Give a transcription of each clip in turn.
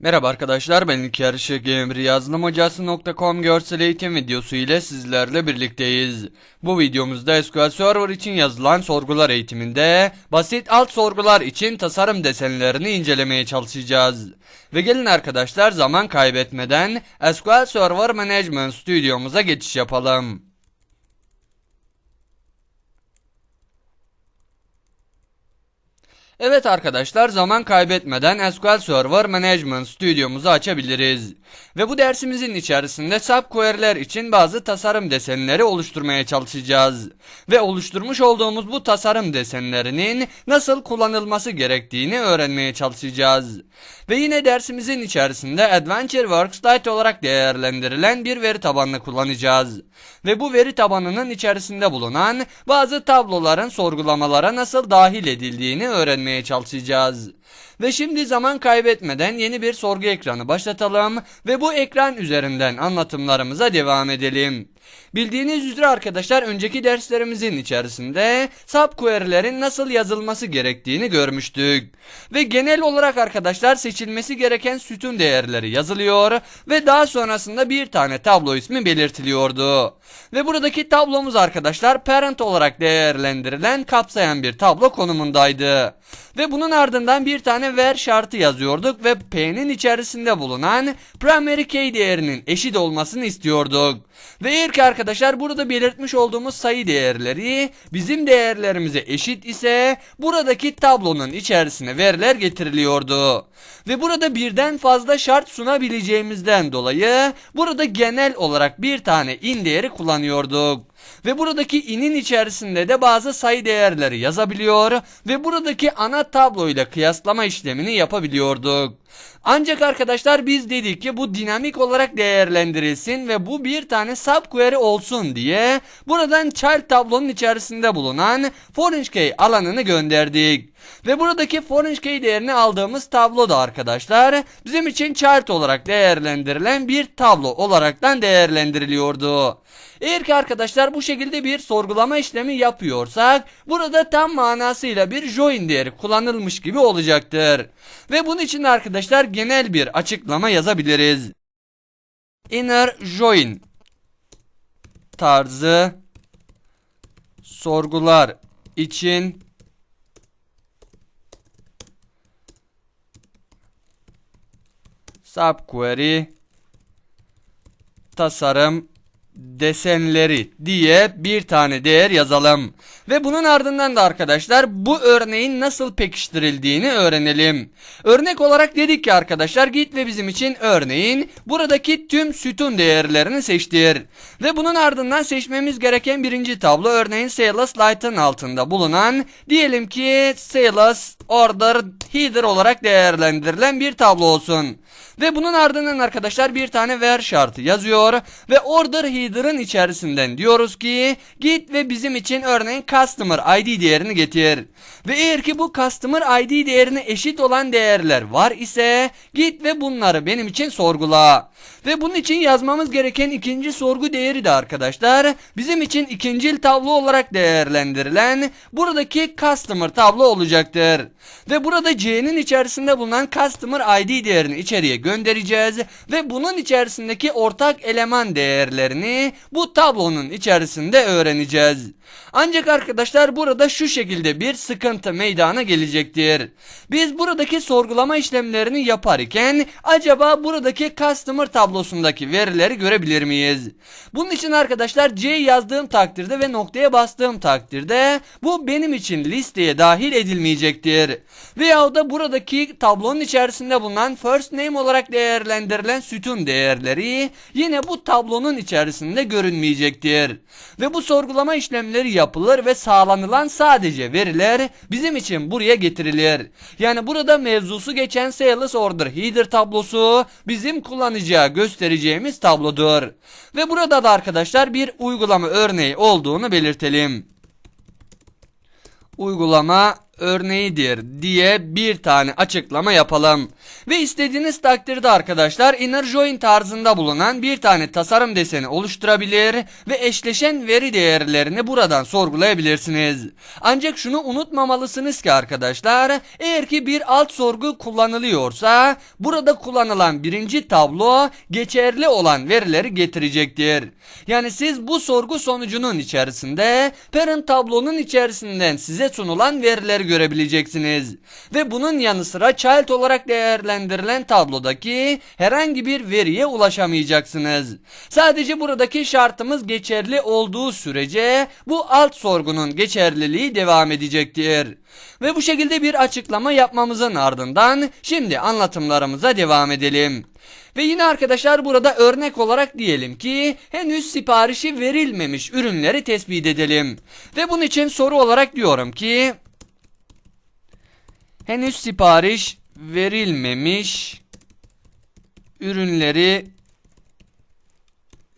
Merhaba arkadaşlar ben İlker Işık yazılımhocası.com görsel eğitim videosu ile sizlerle birlikteyiz. Bu videomuzda SQL Server için yazılan sorgular eğitiminde basit alt sorgular için tasarım desenlerini incelemeye çalışacağız. Ve gelin arkadaşlar zaman kaybetmeden SQL Server Management Studio'muza geçiş yapalım. Evet arkadaşlar zaman kaybetmeden SQL Server Management Studio'muzu açabiliriz. Ve bu dersimizin içerisinde subquery'ler için bazı tasarım desenleri oluşturmaya çalışacağız. Ve oluşturmuş olduğumuz bu tasarım desenlerinin nasıl kullanılması gerektiğini öğrenmeye çalışacağız. Ve yine dersimizin içerisinde Adventure Works Lite olarak değerlendirilen bir veri tabanını kullanacağız. Ve bu veri tabanının içerisinde bulunan bazı tabloların sorgulamalara nasıl dahil edildiğini öğrenmeye çalışacağız. Ve şimdi zaman kaybetmeden yeni bir sorgu ekranı başlatalım ve bu ekran üzerinden anlatımlarımıza devam edelim. Bildiğiniz üzere arkadaşlar önceki derslerimizin içerisinde subquery'lerin nasıl yazılması gerektiğini görmüştük. Ve genel olarak arkadaşlar seçilmesi gereken sütun değerleri yazılıyor ve daha sonrasında bir tane tablo ismi belirtiliyordu. Ve buradaki tablomuz arkadaşlar parent olarak değerlendirilen kapsayan bir tablo konumundaydı. Ve bunun ardından bir tane ver şartı yazıyorduk ve P'nin içerisinde bulunan primary key değerinin eşit olmasını istiyorduk. Ve eğer ki arkadaşlar burada belirtmiş olduğumuz sayı değerleri bizim değerlerimize eşit ise buradaki tablonun içerisine veriler getiriliyordu. Ve burada birden fazla şart sunabileceğimizden dolayı burada genel olarak bir tane in değeri kullanıyorduk. Ve buradaki inin içerisinde de bazı sayı değerleri yazabiliyor ve buradaki ana tablo ile kıyaslama işlemini yapabiliyorduk. Ancak arkadaşlar biz dedik ki bu dinamik olarak değerlendirilsin ve bu bir tane subquery olsun diye buradan child tablonun içerisinde bulunan foreign key alanını gönderdik. Ve buradaki foreign key değerini aldığımız tablo da arkadaşlar bizim için child olarak değerlendirilen bir tablo olaraktan değerlendiriliyordu. Eğer ki arkadaşlar bu şekilde bir sorgulama işlemi yapıyorsak burada tam manasıyla bir join değeri kullanılmış gibi olacaktır. Ve bunun için arkadaşlar genel bir açıklama yazabiliriz. Inner join tarzı sorgular için subquery tasarım desenleri diye bir tane değer yazalım. Ve bunun ardından da arkadaşlar bu örneğin nasıl pekiştirildiğini öğrenelim. Örnek olarak dedik ki arkadaşlar git ve bizim için örneğin buradaki tüm sütun değerlerini seçtir. Ve bunun ardından seçmemiz gereken birinci tablo örneğin Sales Light'ın altında bulunan diyelim ki Sales Order Header olarak değerlendirilen bir tablo olsun. Ve bunun ardından arkadaşlar bir tane ver şartı yazıyor ve order header'ın içerisinden diyoruz ki git ve bizim için örneğin customer ID değerini getir. Ve eğer ki bu customer ID değerine eşit olan değerler var ise git ve bunları benim için sorgula. Ve bunun için yazmamız gereken ikinci sorgu değeri de arkadaşlar bizim için ikincil tablo olarak değerlendirilen buradaki customer tablo olacaktır. Ve burada C'nin içerisinde bulunan customer ID değerini içeriye göndereceğiz ve bunun içerisindeki ortak eleman değerlerini bu tablonun içerisinde öğreneceğiz. Ancak arkadaşlar burada şu şekilde bir sıkıntı meydana gelecektir. Biz buradaki sorgulama işlemlerini yaparken acaba buradaki customer tablosundaki verileri görebilir miyiz? Bunun için arkadaşlar C yazdığım takdirde ve noktaya bastığım takdirde bu benim için listeye dahil edilmeyecektir. Veyahut da buradaki tablonun içerisinde bulunan first name olarak değerlendirilen sütun değerleri yine bu tablonun içerisinde görünmeyecektir. Ve bu sorgulama işlemleri yapılır ve sağlanılan sadece veriler bizim için buraya getirilir. Yani burada mevzusu geçen Sales Order Header tablosu bizim kullanıcıya göstereceğimiz tablodur. Ve burada da arkadaşlar bir uygulama örneği olduğunu belirtelim. Uygulama örneğidir diye bir tane açıklama yapalım. Ve istediğiniz takdirde arkadaşlar inner join tarzında bulunan bir tane tasarım deseni oluşturabilir ve eşleşen veri değerlerini buradan sorgulayabilirsiniz. Ancak şunu unutmamalısınız ki arkadaşlar eğer ki bir alt sorgu kullanılıyorsa burada kullanılan birinci tablo geçerli olan verileri getirecektir. Yani siz bu sorgu sonucunun içerisinde parent tablonun içerisinden size sunulan verileri görebileceksiniz. Ve bunun yanı sıra child olarak değerlendirilen tablodaki herhangi bir veriye ulaşamayacaksınız. Sadece buradaki şartımız geçerli olduğu sürece bu alt sorgunun geçerliliği devam edecektir. Ve bu şekilde bir açıklama yapmamızın ardından şimdi anlatımlarımıza devam edelim. Ve yine arkadaşlar burada örnek olarak diyelim ki henüz siparişi verilmemiş ürünleri tespit edelim. Ve bunun için soru olarak diyorum ki henüz sipariş verilmemiş. Ürünleri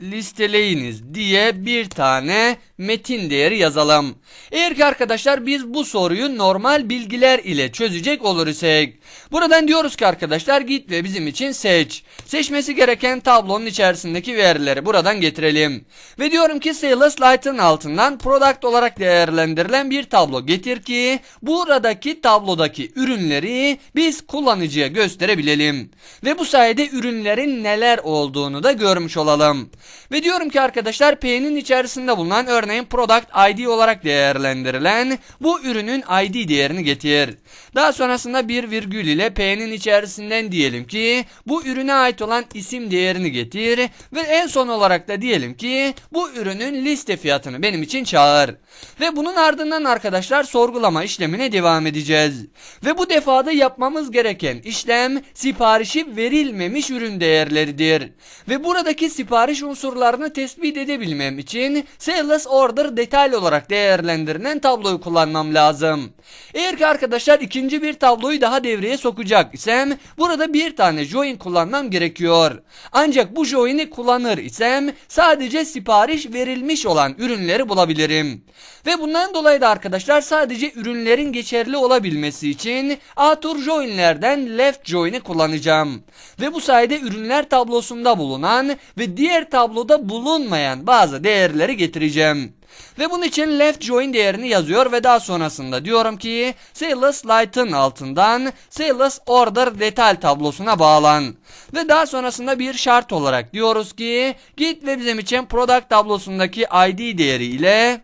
listeleyiniz diye bir tane metin değeri yazalım. Eğer ki arkadaşlar biz bu soruyu normal bilgiler ile çözecek olur isek. Buradan diyoruz ki arkadaşlar git ve bizim için seç. Seçmesi gereken tablonun içerisindeki verileri buradan getirelim. Ve diyorum ki Sales Light'ın altından product olarak değerlendirilen bir tablo getir ki buradaki tablodaki ürünleri biz kullanıcıya gösterebilelim. Ve bu sayede ürünlerin neler olduğunu da görmüş olalım. Ve diyorum ki arkadaşlar P'nin içerisinde bulunan örneğin product ID olarak değerlendirilen bu ürünün ID değerini getir. Daha sonrasında bir virgül ile P'nin içerisinden diyelim ki bu ürüne ait olan isim değerini getir ve en son olarak da diyelim ki bu ürünün liste fiyatını benim için çağır. Ve bunun ardından arkadaşlar sorgulama işlemine devam edeceğiz. Ve bu defada yapmamız gereken işlem siparişi verilmemiş ürün değerleridir. Ve buradaki sipariş unsurlarını tespit edebilmem için sales detaylı olarak değerlendirilen tabloyu kullanmam lazım. Eğer ki arkadaşlar ikinci bir tabloyu daha devreye sokacak isem burada bir tane join kullanmam gerekiyor. Ancak bu join'i kullanır isem sadece sipariş verilmiş olan ürünleri bulabilirim. Ve bundan dolayı da arkadaşlar sadece ürünlerin geçerli olabilmesi için Atur joinlerden left join'i kullanacağım. Ve bu sayede ürünler tablosunda bulunan ve diğer tabloda bulunmayan bazı değerleri getireceğim. Ve bunun için left join değerini yazıyor ve daha sonrasında diyorum ki sales light'ın altından sales order detail tablosuna bağlan. Ve daha sonrasında bir şart olarak diyoruz ki git ve bizim için product tablosundaki ID değeri ile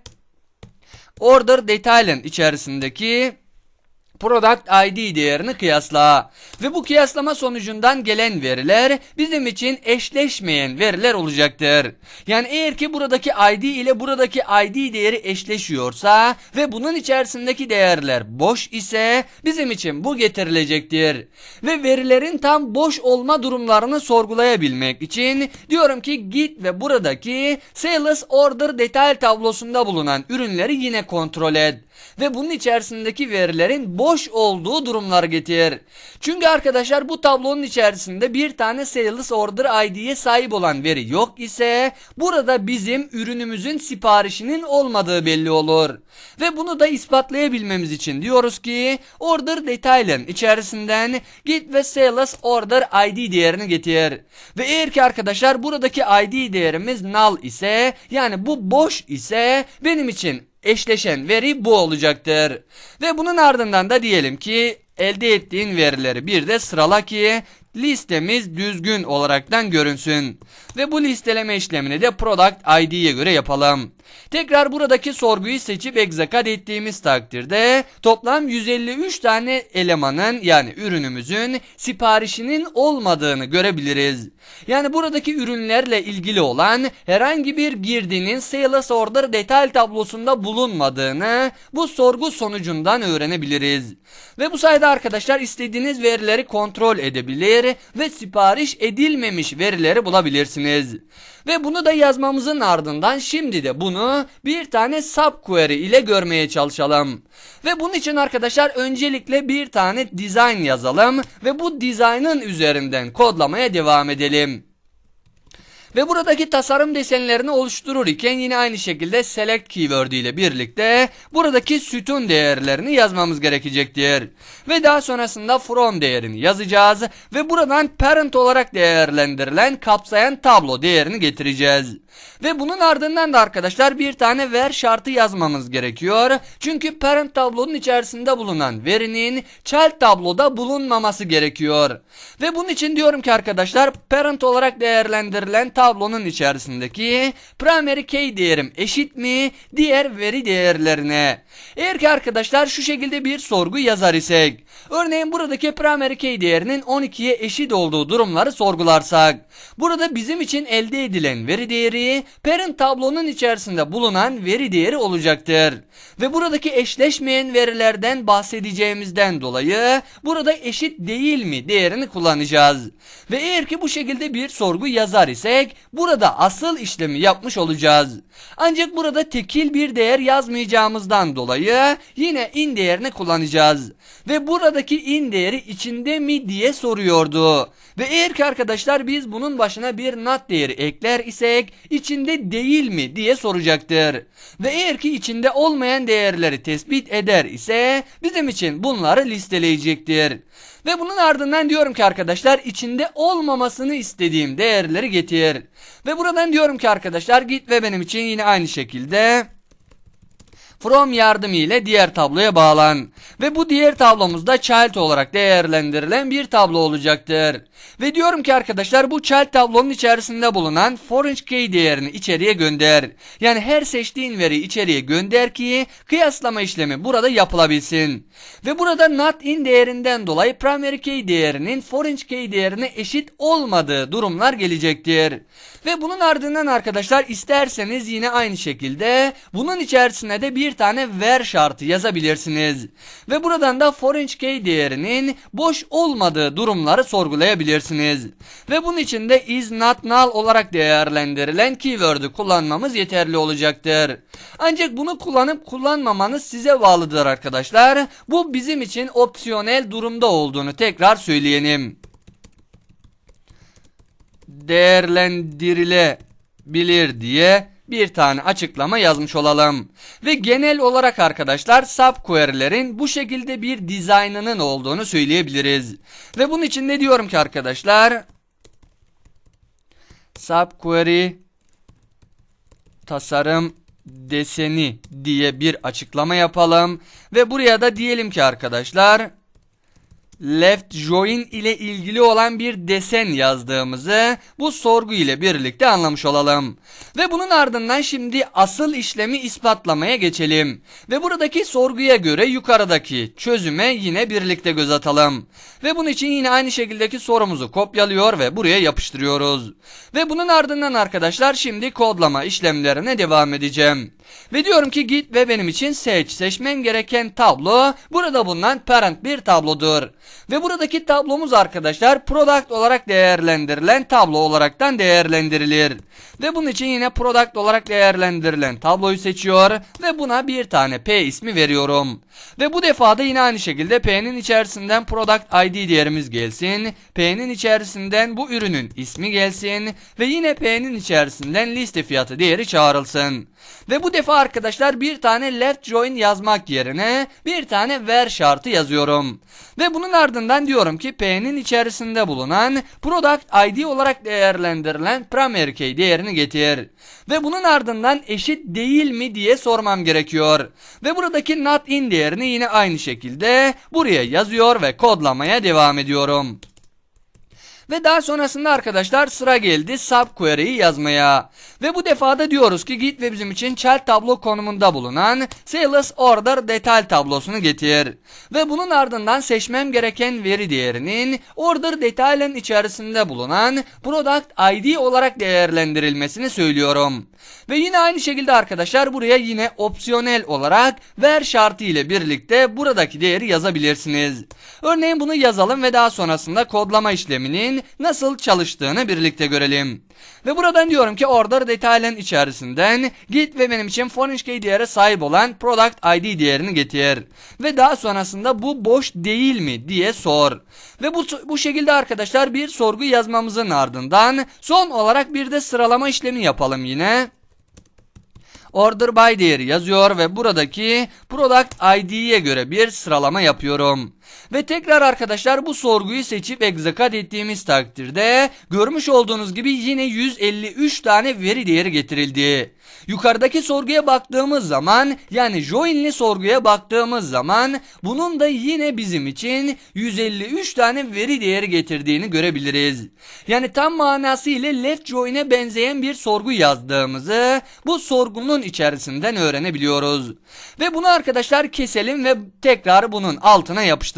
order detail'in içerisindeki Product ID değerini kıyasla. Ve bu kıyaslama sonucundan gelen veriler bizim için eşleşmeyen veriler olacaktır. Yani eğer ki buradaki ID ile buradaki ID değeri eşleşiyorsa ve bunun içerisindeki değerler boş ise bizim için bu getirilecektir. Ve verilerin tam boş olma durumlarını sorgulayabilmek için diyorum ki git ve buradaki sales order detail tablosunda bulunan ürünleri yine kontrol et. Ve bunun içerisindeki verilerin boş olduğu durumları getir. Çünkü arkadaşlar bu tablonun içerisinde bir tane sales order ID'ye sahip olan veri yok ise burada bizim ürünümüzün siparişinin olmadığı belli olur. Ve bunu da ispatlayabilmemiz için diyoruz ki order detail'in içerisinden git ve sales order ID değerini getir. Ve eğer ki arkadaşlar buradaki ID değerimiz null ise yani bu boş ise benim için eşleşen veri bu olacaktır. Ve bunun ardından da diyelim ki elde ettiğin verileri bir de sırala ki listemiz düzgün olaraktan görünsün. Ve bu listeleme işlemini de product id'ye göre yapalım. Tekrar buradaki sorguyu seçip execute ettiğimiz takdirde toplam 153 tane elemanın yani ürünümüzün siparişinin olmadığını görebiliriz. Yani buradaki ürünlerle ilgili olan herhangi bir girdinin sales order detay tablosunda bulunmadığını bu sorgu sonucundan öğrenebiliriz. Ve bu sayede arkadaşlar istediğiniz verileri kontrol edebilir ve sipariş edilmemiş verileri bulabilirsiniz. Ve bunu da yazmamızın ardından şimdi de bunu bir tane subquery ile görmeye çalışalım. Ve bunun için arkadaşlar öncelikle bir tane design yazalım ve bu design'ın üzerinden kodlamaya devam edelim. Ve buradaki tasarım desenlerini oluşturur iken yine aynı şekilde select keyword ile birlikte buradaki sütun değerlerini yazmamız gerekecektir. Ve daha sonrasında from değerini yazacağız ve buradan parent olarak değerlendirilen kapsayan tablo değerini getireceğiz. Ve bunun ardından da arkadaşlar bir tane ver şartı yazmamız gerekiyor. Çünkü parent tablonun içerisinde bulunan verinin child tabloda bulunmaması gerekiyor. Ve bunun için diyorum ki arkadaşlar parent olarak değerlendirilen tablonun içerisindeki primary key değerim eşit mi diğer veri değerlerine. Eğer ki arkadaşlar şu şekilde bir sorgu yazar isek. Örneğin buradaki primary key değerinin 12'ye eşit olduğu durumları sorgularsak. Burada bizim için elde edilen veri değeri parent tablonun içerisinde bulunan veri değeri olacaktır. Ve buradaki eşleşmeyen verilerden bahsedeceğimizden dolayı burada eşit değil mi değerini kullanacağız. Ve eğer ki bu şekilde bir sorgu yazar isek burada asıl işlemi yapmış olacağız. Ancak burada tekil bir değer yazmayacağımızdan dolayı yine in değerini kullanacağız. Ve buradaki in değeri içinde mi diye soruyordu. Ve eğer ki arkadaşlar biz bunun başına bir not değeri ekler isek içinde değil mi diye soracaktır. Ve eğer ki içinde olmayan değerleri tespit eder ise bizim için bunları listeleyecektir. Ve bunun ardından diyorum ki arkadaşlar içinde olmamasını istediğim değerleri getir. Ve buradan diyorum ki arkadaşlar git ve benim için yine aynı şekilde from yardımı ile diğer tabloya bağlan. Ve bu diğer tablomuzda child olarak değerlendirilen bir tablo olacaktır. Ve diyorum ki arkadaşlar bu child tablonun içerisinde bulunan foreign key değerini içeriye gönder. Yani her seçtiğin veriyi içeriye gönder ki kıyaslama işlemi burada yapılabilsin. Ve burada not in değerinden dolayı primary key değerinin foreign key değerine eşit olmadığı durumlar gelecektir. Ve bunun ardından arkadaşlar isterseniz yine aynı şekilde bunun içerisine de bir tane ver şartı yazabilirsiniz. Ve buradan da foreign key değerinin boş olmadığı durumları sorgulayabilirsiniz. Ve bunun için de is not null olarak değerlendirilen keyword'ü kullanmamız yeterli olacaktır. Ancak bunu kullanıp kullanmamanız size bağlıdır arkadaşlar. Bu bizim için opsiyonel durumda olduğunu tekrar söyleyelim değerlendirilebilir diye bir tane açıklama yazmış olalım. Ve genel olarak arkadaşlar subquery'lerin bu şekilde bir dizaynının olduğunu söyleyebiliriz. Ve bunun için ne diyorum ki arkadaşlar? Subquery tasarım deseni diye bir açıklama yapalım. Ve buraya da diyelim ki arkadaşlar left join ile ilgili olan bir desen yazdığımızı bu sorgu ile birlikte anlamış olalım. Ve bunun ardından şimdi asıl işlemi ispatlamaya geçelim. Ve buradaki sorguya göre yukarıdaki çözüme yine birlikte göz atalım. Ve bunun için yine aynı şekildeki sorumuzu kopyalıyor ve buraya yapıştırıyoruz. Ve bunun ardından arkadaşlar şimdi kodlama işlemlerine devam edeceğim. Ve diyorum ki git ve benim için seç. Seçmem gereken tablo burada bulunan parent bir tablodur. Ve buradaki tablomuz arkadaşlar product olarak değerlendirilen tablo olaraktan değerlendirilir. Ve bunun için yine product olarak değerlendirilen tabloyu seçiyor ve buna bir tane P ismi veriyorum. Ve bu defada yine aynı şekilde P'nin içerisinden product ID değerimiz gelsin. P'nin içerisinden bu ürünün ismi gelsin ve yine P'nin içerisinden liste fiyatı değeri çağrılsın. Ve bu defa arkadaşlar bir tane left join yazmak yerine bir tane ver şartı yazıyorum. Ve bunun ardından diyorum ki P'nin içerisinde bulunan product ID olarak değerlendirilen primary key değerini getir. Ve bunun ardından eşit değil mi diye sormam gerekiyor. Ve buradaki not in değerini yine aynı şekilde buraya yazıyor ve kodlamaya devam ediyorum. Ve daha sonrasında arkadaşlar sıra geldi subquery'yi yazmaya. Ve bu defada diyoruz ki git ve bizim için child tablo konumunda bulunan sales order detail tablosunu getir. Ve bunun ardından seçmem gereken veri değerinin order detail'in içerisinde bulunan product ID olarak değerlendirilmesini söylüyorum. Ve yine aynı şekilde arkadaşlar buraya yine opsiyonel olarak ver şartı ile birlikte buradaki değeri yazabilirsiniz. Örneğin bunu yazalım ve daha sonrasında kodlama işleminin değerinin nasıl çalıştığını birlikte görelim. Ve buradan diyorum ki order detayların içerisinden git ve benim için foreign key değeri sahip olan product ID değerini getir. Ve daha sonrasında bu boş değil mi diye sor. Ve bu, bu şekilde arkadaşlar bir sorgu yazmamızın ardından son olarak bir de sıralama işlemi yapalım yine order by değeri yazıyor ve buradaki product id'ye göre bir sıralama yapıyorum. Ve tekrar arkadaşlar bu sorguyu seçip execute ettiğimiz takdirde görmüş olduğunuz gibi yine 153 tane veri değeri getirildi. Yukarıdaki sorguya baktığımız zaman yani join'li sorguya baktığımız zaman bunun da yine bizim için 153 tane veri değeri getirdiğini görebiliriz. Yani tam manası ile left join'e benzeyen bir sorgu yazdığımızı bu sorgunun içerisinden öğrenebiliyoruz. Ve bunu arkadaşlar keselim ve tekrar bunun altına yapıştıralım.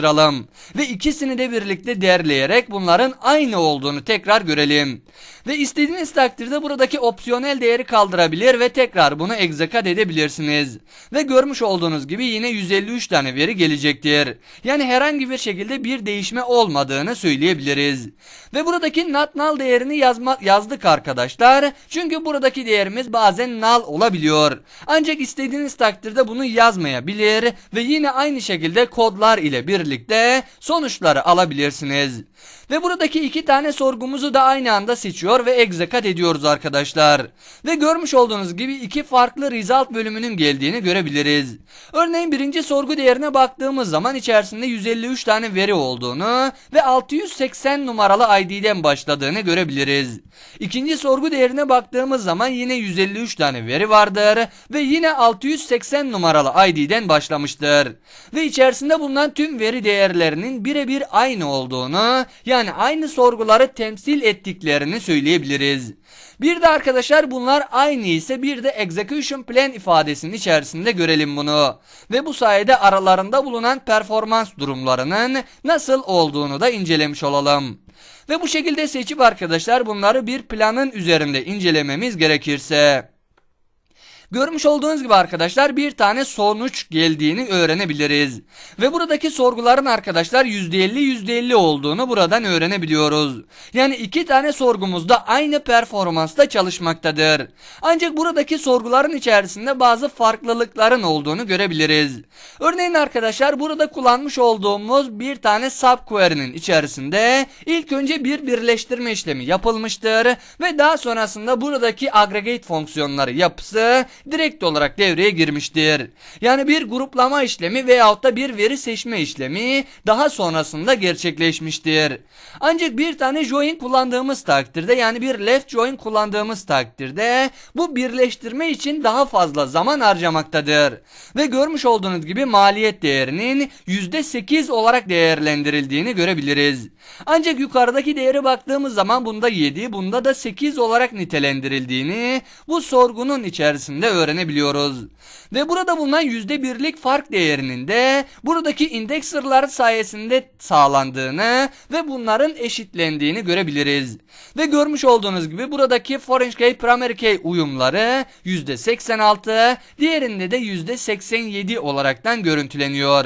Ve ikisini de birlikte derleyerek bunların aynı olduğunu tekrar görelim. Ve istediğiniz takdirde buradaki opsiyonel değeri kaldırabilir ve tekrar bunu execute edebilirsiniz. Ve görmüş olduğunuz gibi yine 153 tane veri gelecektir. Yani herhangi bir şekilde bir değişme olmadığını söyleyebiliriz. Ve buradaki not null değerini yazma, yazdık arkadaşlar. Çünkü buradaki değerimiz bazen null olabiliyor. Ancak istediğiniz takdirde bunu yazmayabilir ve yine aynı şekilde kodlar ile birlikte sonuçları alabilirsiniz. Ve buradaki iki tane sorgumuzu da aynı anda seçiyor ve execute ediyoruz arkadaşlar. Ve görmüş olduğunuz gibi iki farklı result bölümünün geldiğini görebiliriz. Örneğin birinci sorgu değerine baktığımız zaman içerisinde 153 tane veri olduğunu ve 680 numaralı ID'den başladığını görebiliriz. İkinci sorgu değerine baktığımız zaman yine 153 tane veri vardır ve yine 680 numaralı ID'den başlamıştır. Ve içerisinde bulunan tüm veri değerlerinin birebir aynı olduğunu yani aynı sorguları temsil ettiklerini söyleyebiliriz. Bir de arkadaşlar bunlar aynı ise bir de execution plan ifadesinin içerisinde görelim bunu. Ve bu sayede aralarında bulunan performans durumlarının nasıl olduğunu da incelemiş olalım. Ve bu şekilde seçip arkadaşlar bunları bir planın üzerinde incelememiz gerekirse. Görmüş olduğunuz gibi arkadaşlar bir tane sonuç geldiğini öğrenebiliriz. Ve buradaki sorguların arkadaşlar %50 %50 olduğunu buradan öğrenebiliyoruz. Yani iki tane sorgumuzda aynı performansta çalışmaktadır. Ancak buradaki sorguların içerisinde bazı farklılıkların olduğunu görebiliriz. Örneğin arkadaşlar burada kullanmış olduğumuz bir tane subquery'nin içerisinde ilk önce bir birleştirme işlemi yapılmıştır ve daha sonrasında buradaki aggregate fonksiyonları yapısı direkt olarak devreye girmiştir. Yani bir gruplama işlemi veyahut da bir veri seçme işlemi daha sonrasında gerçekleşmiştir. Ancak bir tane join kullandığımız takdirde yani bir left join kullandığımız takdirde bu birleştirme için daha fazla zaman harcamaktadır. Ve görmüş olduğunuz gibi maliyet değerinin %8 olarak değerlendirildiğini görebiliriz. Ancak yukarıdaki değere baktığımız zaman bunda 7 bunda da 8 olarak nitelendirildiğini bu sorgunun içerisinde öğrenebiliyoruz. Ve burada bulunan %1'lik fark değerinin de buradaki indekserlar sayesinde sağlandığını ve bunların eşitlendiğini görebiliriz. Ve görmüş olduğunuz gibi buradaki foreign key primary key uyumları %86 diğerinde de %87 olaraktan görüntüleniyor.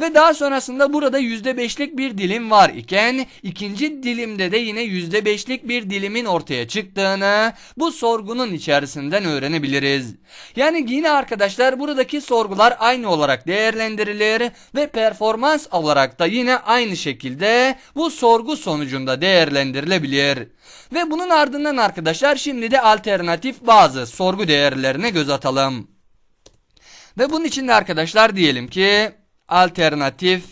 Ve daha sonrasında burada %5'lik bir dilim var iken ikinci dilimde de yine %5'lik bir dilimin ortaya çıktığını bu sorgunun içerisinden öğrenebiliriz. Yani yine arkadaşlar buradaki sorgular aynı olarak değerlendirilir ve performans olarak da yine aynı şekilde bu sorgu sonucunda değerlendirilebilir. Ve bunun ardından arkadaşlar şimdi de alternatif bazı sorgu değerlerine göz atalım. Ve bunun için de arkadaşlar diyelim ki alternatif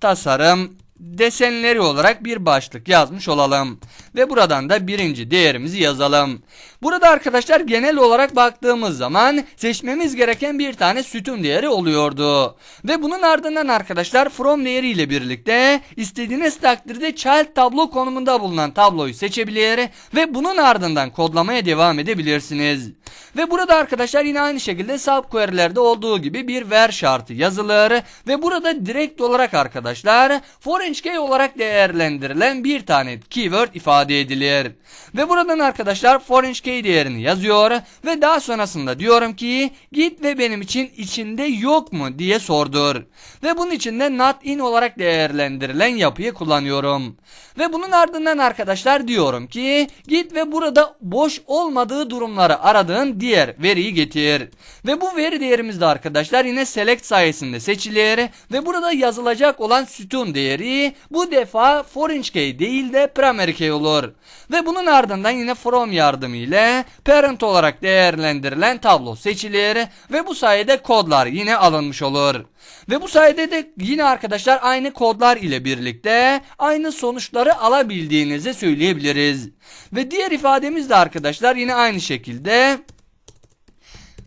tasarım desenleri olarak bir başlık yazmış olalım. Ve buradan da birinci değerimizi yazalım. Burada arkadaşlar genel olarak baktığımız zaman seçmemiz gereken bir tane sütun değeri oluyordu. Ve bunun ardından arkadaşlar from değeri ile birlikte istediğiniz takdirde child tablo konumunda bulunan tabloyu seçebilir ve bunun ardından kodlamaya devam edebilirsiniz. Ve burada arkadaşlar yine aynı şekilde subquery'lerde olduğu gibi bir ver şartı yazılır ve burada direkt olarak arkadaşlar foreign key olarak değerlendirilen bir tane keyword ifade edilir. Ve buradan arkadaşlar foreign key değerini yazıyor ve daha sonrasında diyorum ki git ve benim için içinde yok mu diye sordur. Ve bunun için de not in olarak değerlendirilen yapıyı kullanıyorum. Ve bunun ardından arkadaşlar diyorum ki git ve burada boş olmadığı durumları aradığın diğer veriyi getir. Ve bu veri değerimiz de arkadaşlar yine select sayesinde seçilir ve burada yazılacak olan sütun değeri bu defa foreign key değil de primary key olur. Ve bunun ardından yine from yardımıyla parent olarak değerlendirilen tablo seçilir ve bu sayede kodlar yine alınmış olur. Ve bu sayede de yine arkadaşlar aynı kodlar ile birlikte aynı sonuçları alabildiğinizi söyleyebiliriz. Ve diğer ifademiz de arkadaşlar yine aynı şekilde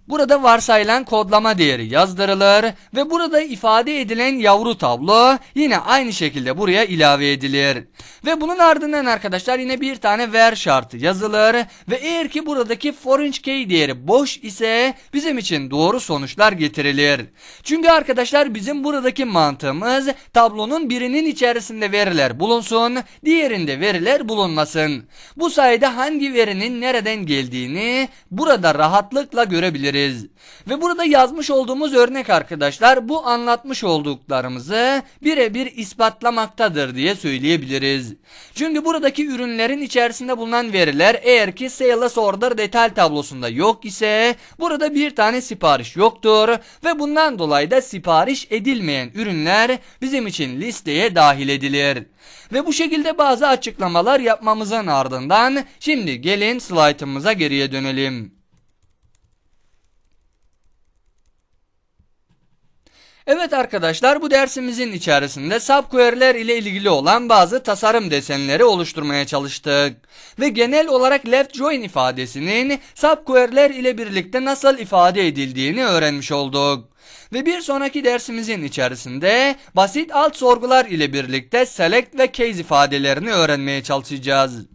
Burada varsayılan kodlama değeri yazdırılır ve burada ifade edilen yavru tablo yine aynı şekilde buraya ilave edilir. Ve bunun ardından arkadaşlar yine bir tane ver şartı yazılır ve eğer ki buradaki foreign key değeri boş ise bizim için doğru sonuçlar getirilir. Çünkü arkadaşlar bizim buradaki mantığımız tablonun birinin içerisinde veriler bulunsun, diğerinde veriler bulunmasın. Bu sayede hangi verinin nereden geldiğini burada rahatlıkla görebiliriz. Ve burada yazmış olduğumuz örnek arkadaşlar bu anlatmış olduklarımızı birebir ispatlamaktadır diye söyleyebiliriz. Çünkü buradaki ürünlerin içerisinde bulunan veriler eğer ki sales order detay tablosunda yok ise burada bir tane sipariş yoktur ve bundan dolayı da sipariş edilmeyen ürünler bizim için listeye dahil edilir. Ve bu şekilde bazı açıklamalar yapmamızın ardından şimdi gelin slaytımıza geriye dönelim. Evet arkadaşlar bu dersimizin içerisinde subquery'ler ile ilgili olan bazı tasarım desenleri oluşturmaya çalıştık. Ve genel olarak left join ifadesinin subquery'ler ile birlikte nasıl ifade edildiğini öğrenmiş olduk. Ve bir sonraki dersimizin içerisinde basit alt sorgular ile birlikte select ve case ifadelerini öğrenmeye çalışacağız.